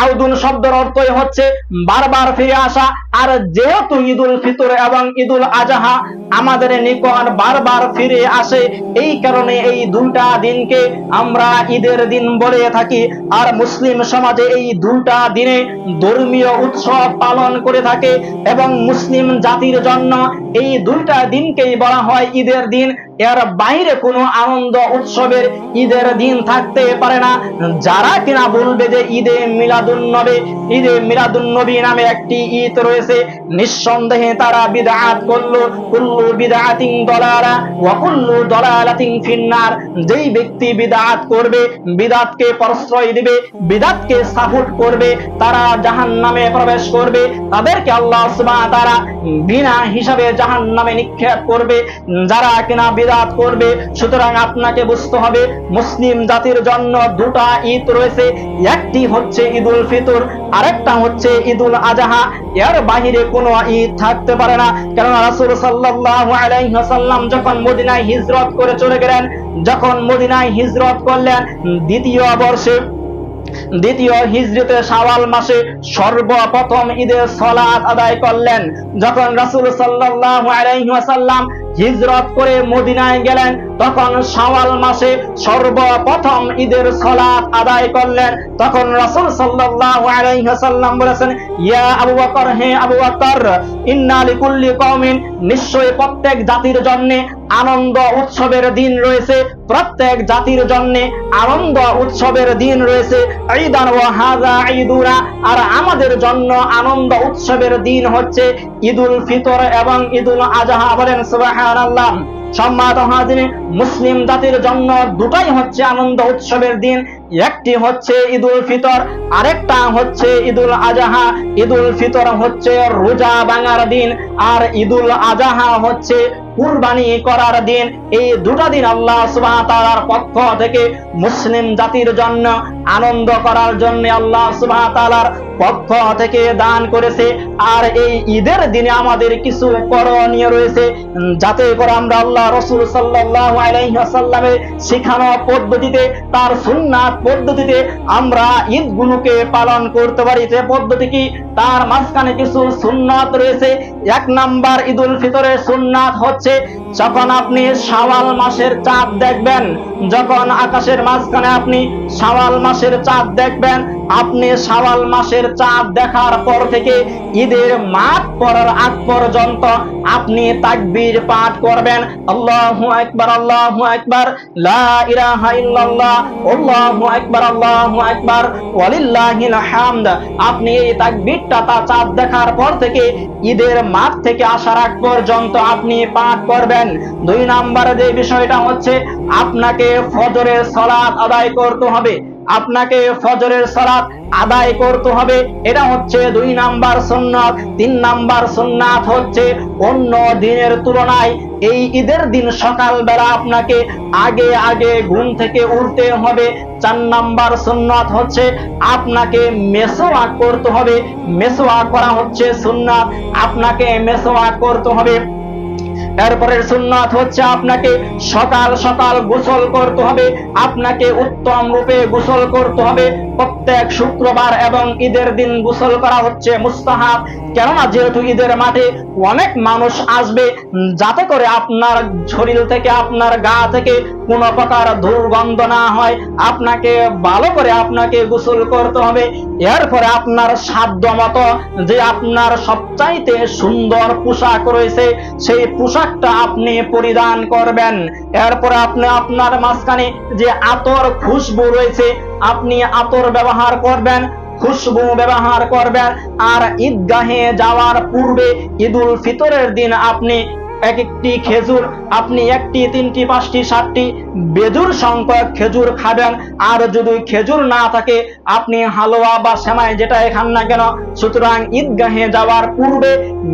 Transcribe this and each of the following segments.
আউদুন শব্দের অর্থই হচ্ছে বারবার ফিরে আসা। আর যেহেতু ঈদুল ফিতর এবং ঈদুল আজহা আমাদের নিকট বারবার ফিরে আসে। এই কারণে এই দুইটা দিনকে আমরা ঈদের দিন বলে থাকি। আর মুসলিম সমাজে এই দুইটা দিনে ধর্মীয় উৎসব পালন করে থাকে এবং মুসলিম জাতির জন্য এই দুইটা দিনকেই বলা হয় ঈদের দিন। এর বাইরে কোনো আনন্দ উৎসবের ঈদের দিন থাকতে পারে না। যারা কিনা বলবে যে ঈদে মিলাদুন নবী ঈদে মিলাদুন নবী নামে একটি ঈদ রয়েছে, নিঃসন্দেহে তারা বিদআত করল। কুল্লু বিদআতিন দলালা ওয়া কুল্লু দলালাতিন ফিন্নার। যেই ব্যক্তি বিদআত করবে দিবে সাপোর্ট করবে, তারা জাহান্নামে প্রবেশ করবে, তাদেরকে আল্লাহ সুবহানাহু তাআলা বিনা হিসাবে জাহান্নামে নিক্ষেপ করবে। যারা কিনা করবে, সুতরাং আপনাকে বুঝতে হবে, মুসলিম জাতির জন্য দুটা ঈদ রয়েছে। একটি হচ্ছে ঈদুল ফিতর, আরেকটা হচ্ছে ঈদুল আজহা। এর বাহিরে কোনো ঈদ থাকতে পারে না। কেননা রাসূল সাল্লাল্লাহু আলাইহি যখন মদিনায় হিজরত করে চলে গেলেন, যখন মদিনায় হিজরত করলেন, দ্বিতীয় বর্ষে, দ্বিতীয় হিজরতে শাওয়াল মাসে সর্বপ্রথম ঈদের সলাত আদায় করলেন। যখন রাসূল সাল্লাল্লাহু আলাইহি ওয়াসাল্লাম হিজরত করে মদিনায় গেলেন। তখন শাওয়াল মাসে সর্বপ্রথম ঈদের সলাত আদায় করলেন। তখন রাসূল সাল্লাল্লাহু আলাইহি ওয়াসাল্লাম বলেছেন, ইয়া আবু বকর, হে আবু বকর, ইন্না লিকুল্লি কওমিন নিশ্চয়ই প্রত্যেক জাতির জন্য আনন্দ উৎসবের দিন রয়েছে। প্রত্যেক জাতির জন্য আনন্দ উৎসবের দিন রয়েছে। ঈদান ওয়া হাযা ঈদুনা, আর আমাদের জন্য আনন্দ উৎসবের দিন হচ্ছে ঈদুল ফিতর এবং ঈদুল আজহা। বলেন সম্মানিত হাজিনী মুসলিম জাতির জন্য দুটাই হচ্ছে আনন্দ উৎসবের দিন। একটি হচ্ছে ঈদুল ফিতর, আরেকটা হচ্ছে ঈদুল ঈদ ঈদুল ফিতর হচ্ছে রোজা ভাঙার দিন, আর ঈদুল আজাহা হচ্ছে কুরবানি করার দিন, এই দুটা দিন আল্লাহ সুবহানাহু তাআলার পক্ষ থেকে মুসলিম জাতির জন্য আনন্দ করার জন্য আল্লাহ সুবহানাহু তাআলার পক্ষ থেকে দান করেছে। আর এই ঈদের দিনে আমাদের কিছু করণীয় রয়েছে, যাতে করে আমরা আল্লাহ রসুল সাল্লাল্লাহু আলাইহি ওয়াসাল্লামের শেখানো পদ্ধতিতে, তার সুন্নাত পদ্ধতিতে আমরা ঈদগুলোকে পালন করতে পারি। সে পদ্ধতি কি? তার মাঝখানে কিছু সুন্নাত রয়েছে। এক নাম্বার ঈদুল ফিতরের সুন্নাত হচ্ছে যখন আপনি শাওয়াল মাসের চাঁদ দেখবেন যখন আকাশের মাঝখানে আপনি শাওয়াল মাসের চাঁদ দেখবেন আপনি শাওয়াল মাসের চাঁদ দেখার পর থেকে ঈদের মাঠ পড়ার আগ পর্যন্ত আপনি তাকবীর পাঠ করবেন। আল্লাহু আকবার আল্লাহু আকবার, লা ইলাহা ইল্লাল্লাহ, আল্লাহু আকবার আল্লাহু আকবার, ওয়ালিল্লাহিল হামদ। আপনি এই তাকবীরটা তা চাঁদ দেখার পর থেকে ঈদের মাঠ থেকে আসার আগ পর্যন্ত আপনি পাঠ করবেন। দুই নাম্বারে যে বিষয়টা হচ্ছে, আপনাকে ফজরের সালাত আদায় করতে হবে। আপনাকে ফজরের সালাত আদায় করতে হবে। এটা হচ্ছে দুই নাম্বার সুন্নাত। তিন নাম্বার সুন্নাত হচ্ছে অন্য দিনের তুলনায় এই ঈদের দিন সকালবেলা আপনাকে আগে আগে ঘুম থেকে উঠতে হবে। চার নাম্বার সুন্নাত হচ্ছে আপনাকে মেসোয়াক করতে হবে। মেসোয়াক করা হচ্ছে সুন্নাত। আপনাকে মেসোয়াক করতে হবে। এরপরের সুন্নাত হচ্ছে আপনাকে সকাল সকাল গোসল করতে হবে, আপনাকে উত্তম রূপে গোসল করতে হবে। প্রত্যেক শুক্রবার এবং ঈদের দিন গোসল করা হচ্ছে মুস্তাহাব। কেননা যেহেতু ঈদের মাঠে অনেক মানুষ আসবে, যাতে করে আপনার শরীর থেকে, আপনার গা থেকে কোনো প্রকার দুর্গন্ধ না হয়, আপনাকে ভালো করে আপনাকে গোসল করতে হবে। এরপরে আপনার সাধ্য মতো যে আপনার সবচাইতে সুন্দর পোশাক রয়েছে, সেই পোশাকটা আপনি পরিধান করবেন। এরপরে আপনি আপনার মাঝখানে যে আতর খুশবু রয়েছে, আপনি আতর ব্যবহার করবেন, খুশবু ব্যবহার করবেন। আর ঈদগাহে যাওয়ার পূর্বে ঈদুল ফিতরের দিন আপনি এক একটি খেজুর, আপনি একটি, তিনটি, পাঁচটি, সাতটি বেজুর সংখ্যক খেজুর খাবেন। আর যদি খেজুর না থাকে, আপনি হালুয়া বা সেমাই যেটা খান না কেন, সুতরাং ঈদগাহে যাওয়ার পূর্বে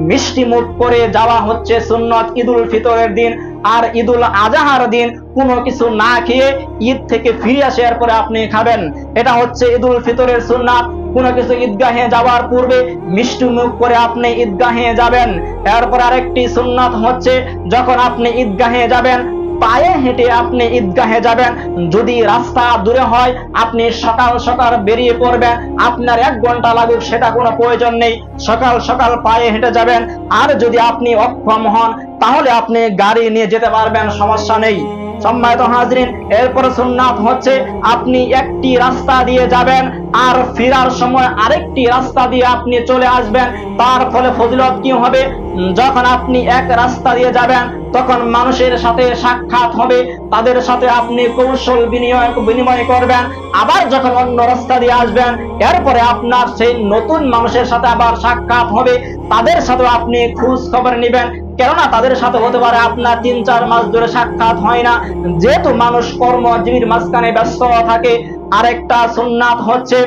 মিষ্টি মুখ করে যাওয়া হচ্ছে সুন্নত ঈদুল ফিতরের দিন। আর ঈদুল আজহার দিন কোনো কিছু না খেয়ে ঈদ থেকে ফিরে আসার পরে আপনি খাবেন। এটা হচ্ছে ঈদুল ফিতরের সুন্নাত। কোনো কিছু ঈদগাহে যাওয়ার পূর্বে মিষ্টি মুখ করে আপনি ঈদগাহে যাবেন। এরপর আরেকটি সুন্নাত হচ্ছে, যখন আপনি ঈদগাহে যাবেন, পায়ে হেঁটে আপনি ঈদগাহে যাবেন। যদি রাস্তা দূরে হয়, আপনি সকাল সকাল বেরিয়ে পড়বেন। আপনার এক ঘণ্টা লাগুক, সেটা কোনো প্রয়োজন নেই। সকাল সকাল পায়ে হেঁটে যাবেন। আর যদি আপনি অক্ষম হন তাহলে আপনি গাড়ি নিয়ে যেতে পারবেন, সমস্যা নেই। সম্মানিত হাজরিন, এরপরে সুন্নাত হচ্ছে আপনি একটি রাস্তা দিয়ে যাবেন আর ফেরার সময় আরেকটি রাস্তা দিয়ে আপনি চলে আসবেন। তার ফলে ফজিলত কি হবে? যখন আপনি এক রাস্তা দিয়ে যাবেন, তখন মানুষের সাথে সাক্ষাৎ হবে। তাদের সাথে আপনি কৌশল বিনিময় বিনিময় করবেন। আবার যখন অন্য রাস্তা দিয়ে আসবেন, এরপরে আপনার সেই নতুন মানুষের সাথে আবার সাক্ষাৎ হবে। তাদের সাথে আপনি খোঁজ খবর নেবেন। কেননা তাদের সাথে হতে পারে আপনার তিন, চার মাস ধরে সাক্ষাৎ হয় না। যেহেতু মানুষ কর্মজীবীর মাঝখানে ব্যস্ত থাকে, আরেকটা সুন্নাত হচ্ছে,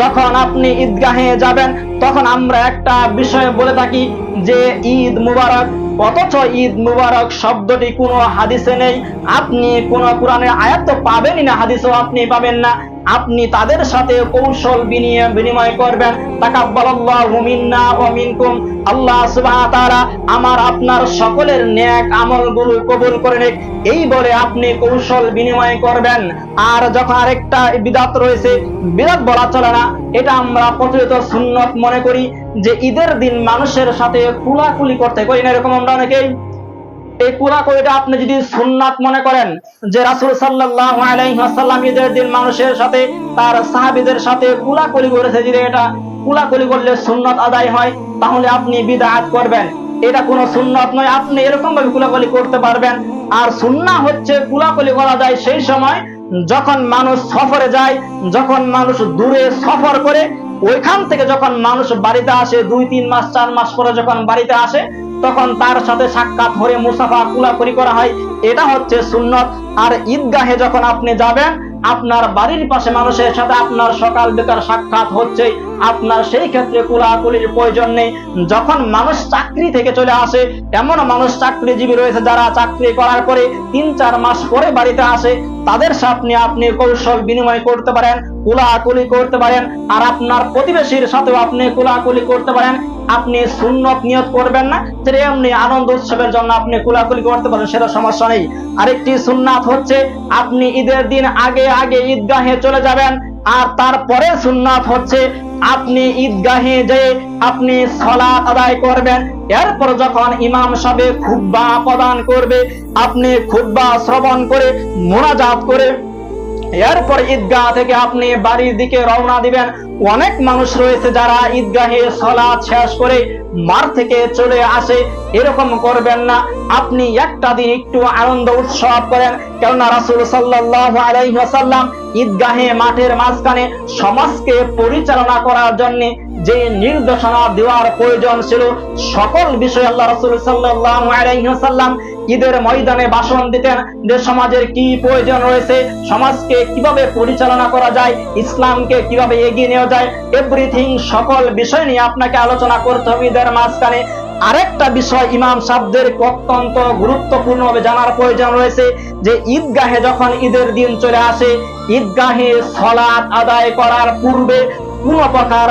যখন আপনি ঈদগাহে যাবেন, তখন আমরা একটা বিষয় বলে থাকি যে ঈদ মুবারক, অথচ ঈদ মুবারক শব্দটি কোনো হাদিসে নেই। আপনি কোনো কোরআনের আয়াত তো পাবেনই না, হাদিসও আপনি পাবেন না। আপনি তাদের সাথে কৌশল বিনিময় বিনিময় করবেন। আল্লাহ তাআলা আমার আপনার সকলের নেক আমলগুলো কবুল করে নিক। এই বলে আপনি কৌশল বিনিময় করবেন। আর যখন আরেকটা বিদাত রয়েছে বিদাত বলা চলে না। এটা আমরা প্রচলিত সুন্নত মনে করি যে ঈদের দিন মানুষের সাথে কুলাকুলি করতে করি না, এরকম আমরা অনেকেই। এই কুলাকুলিটা আপনি যদি সুন্নাত মনে করেন, যে রাসূল সাল্লাল্লাহু আলাইহি ঈদের দিন মানুষের সাথে, তার সাহাবীদের সাথে কুলাকুলি করেছে যদি এটা কুলাকুলি করলে সুন্নাত আদায় হয়, তাহলে আপনি বিদআত করবেন। এটা কোনো সুন্নাত নয়, আপনি এরকম ভাবে কুলাকুলি করতে পারবেন। আর সুন্নাহ হচ্ছে কুলাকুলি করা যায় সেই সময় যখন মানুষ সফরে যায়, যখন মানুষ দূরে সফর করে, ওইখান থেকে যখন মানুষ বাড়িতে আসে, দুই, তিন মাস, চার মাস পরে যখন বাড়িতে আসে তখন তার সাথে সাক্ষাৎ হয়ে মুসাফা কুলাকুলি করা হয়। এটা হচ্ছে সুন্নত। আর ঈদগাহে যখন আপনি যাবেন, আপনার বাড়ির পাশে মানুষের সাথে আপনার সকাল বেকার সাক্ষাৎ হচ্ছে। আপনার সেই ক্ষেত্রে কুলাকুলির প্রয়োজন নেই। যখন মানুষ চাকরি থেকে চলে আসে, এমন মানুষ চাকরিজীবী রয়েছে যারা চাকরি করার পরে তিন চার মাস পরে বাড়িতে আসে। তাদের সাথে আপনি কৌশল বিনিময় করতে পারেন, কুলাকুলি করতে পারেন, আর আপনার প্রতিবেশীর সাথেও আপনি কুলাকুলি করতে পারেন। আপনি সুন্নত নিয়ত করবেন না সেটা এমনি আনন্দ উৎসবের জন্য আপনি কুলাকুলি করতে পারেন, সেটা সমস্যা নেই। আরেকটি সুন্নাত হচ্ছে, আপনি ঈদের দিন আগে আগে ঈদগাহে চলে যাবেন আর তারপরে সুন্নাত হচ্ছে আপনি ঈদগাহে যে আপনি সলা আদায় করবেন। এরপর যখন ইমাম সাহেব খুব্বা প্রদান করবে, আপনি খুব্বা শ্রবণ করে মোনাজাত করে এরপর ঈদগাহ থেকে আপনি বাড়ির দিকে রওনা দিবেন। অনেক মানুষ রয়েছে যারা ঈদগাহে সলা শেষ করে মার থেকে চলে আসে। এরকম করবেন না। আপনি একটা দিন একটু আনন্দ উৎসব করেন। কেননা রাসুল সাল্লাহ আলাইসাল্লাম ঈদগাহে মাঠের মাঝখানে সমাজকে পরিচালনা করার জন্য যে নির্দেশনা দেওয়ার প্রয়োজন ছিল, সকল বিষয় আল্লাহ রাসূল ওয়াসাল্লাম ঈদের ময়দানে ভাষণ দিতেন যে সমাজের কি প্রয়োজন রয়েছে, সমাজকে কীভাবে পরিচালনা করা যায়, ইসলামকে কীভাবে এগিয়ে নেওয়া যায় এভরিথিং সকল বিষয় নিয়ে আপনাকে আলোচনা করতে হবে ঈদের মাঝখানে। আরেকটা বিষয় ইমাম সাহেবদের অত্যন্ত গুরুত্বপূর্ণভাবে জানার প্রয়োজন রয়েছে, যে ঈদগাহে যখন ঈদের দিন চলে আসে, ঈদগাহে সলাৎ আদায় করার পূর্বে কোন প্রকার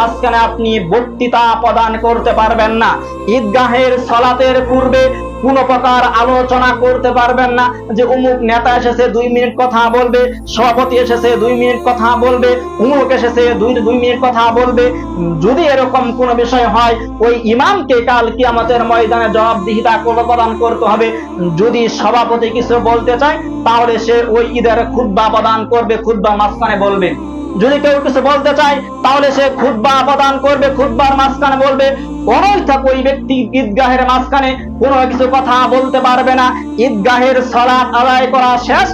মাঝখানে আপনি বক্তৃতা প্রদান করতে পারবেন না। ঈদগাহের সলাতের পূর্বে কোন প্রকার আলোচনা করতে পারবেন না। যে অমুক নেতা এসেছে, দুই মিনিট কথা বলবে, সভাপতি এসেছে, দুই মিনিট কথা বলবে এসেছে, দুই দুই মিনিট কথা বলবে। যদি এরকম কোন বিষয় হয়, ওই ইমামকে কাল ময়দানে জবাবদিহিতা প্রদান করতে হবে। যদি সভাপতি কিছু বলতে চায়, তাহলে সে ওই ঈদের খুদ্া প্রদান করবে খুদ্া মাঝখানে বলবে। যদি কেউ কিছু বলতে চায়, তাহলে সে খুদ্া প্রদান করবে খুদ্বার মাঝখানে বলবে ওই ব্যক্তি ঈদগাহের মাঝখানে কোনো কিছু কথা বলতে পারবে না। ঈদগাহের আদায় করা শেষ।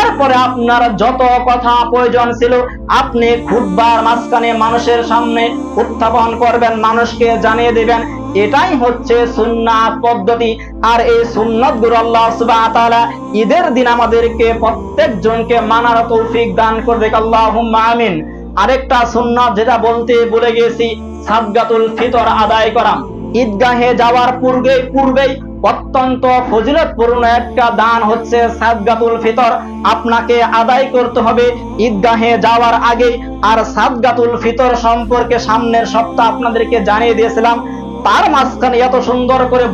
এরপরে আপনার যত কথা প্রয়োজন ছিল, আপনি খুদ্বার মাঝখানে মানুষের সামনে উত্থাপন করবেন, মানুষকে জানিয়ে দিবেন এটাই হচ্ছে সুন্নাত পদ্ধতি। আর এই সুন্নত গুরু আল্লাহ তাআলা ঈদের দিন আমাদেরকে প্রত্যেকজনকে মানার তৌফিক দান করবে। আল্লাহুম্মা আমিন। আরেকটা সুন্নাত যেটা বলতে বলে গেছি, সাদগাতুল ফিতর আদায় করা। ঈদগাহে যাওয়ার পূর্বে পূর্বেই অত্যন্ত ফজিলতপূর্ণ একটা দান হচ্ছে সাদগাতুল ফিতর। আপনাকে আদায় করতে হবে ঈদগাহে যাওয়ার আগে আর সাদগাতুল ফিতর সম্পর্কে সামনের সপ্তাহ আপনাদেরকে জানিয়ে দিয়েছিলাম তার মাঝখানে এত সুন্দর করে